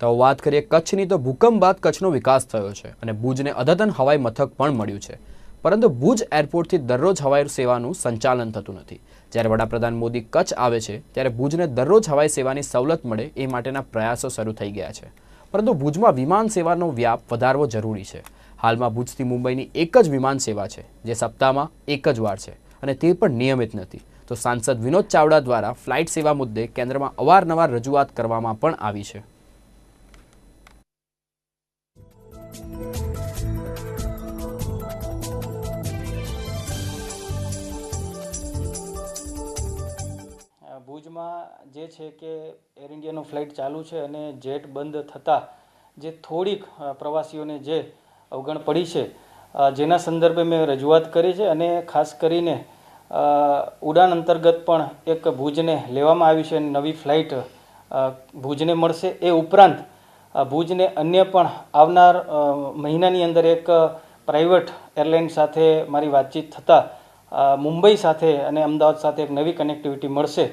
તો વાત કરીએ કચ્છની, તો ભૂકંપ બાદ કચ્છનો વિકાસ થયો છે અને ભુજને અદ્યતન હવાઈ મથક પણ મળ્યું છે. પરંતુ ભુજ એરપોર્ટથી દરરોજ હવાઈ સેવાનું સંચાલન થતું નથી. જ્યારે વડાપ્રધાન મોદી કચ્છ આવે છે, ત્યારે ભુજને દરરોજ હવાઈ સેવાની સવલત મળે એ માટેના પ્રયાસો શરૂ થઈ ગયા છે. પરંતુ ભુજમાં વિમાન સેવાનો વ્યાપ વધારવો જરૂરી છે. હાલમાં ભુજથી મુંબઈની એક જ વિમાન સેવા છે, જે સપ્તાહમાં એક જ વાર છે અને તે પણ નિયમિત નથી. તો સાંસદ વિનોદ ચાવડા દ્વારા ફ્લાઇટ સેવા મુદ્દે કેન્દ્રમાં અવારનવાર રજૂઆત કરવામાં પણ આવી છે. ભુજમાં જે છે કે એર ઇન્ડિયાનું ફ્લાઇટ ચાલુ છે અને જેટ બંધ થતાં જે થોડીક પ્રવાસીઓને જે અવગણ પડી છે જેના સંદર્ભે મેં રજૂઆત કરી છે અને ખાસ કરીને ઉડાન અંતર્ગત પણ એક ભુજને લેવામાં આવી છે અને નવી ફ્લાઇટ ભુજને મળશે. એ ઉપરાંત ભુજને અન્ય પણ આવનાર મહિનાની અંદર એક પ્રાઇવેટ એરલાઇન સાથે મારી વાતચીત થતાં મુંબઈ સાથે અને અમદાવાદ સાથે એક નવી કનેક્ટિવિટી મળશે.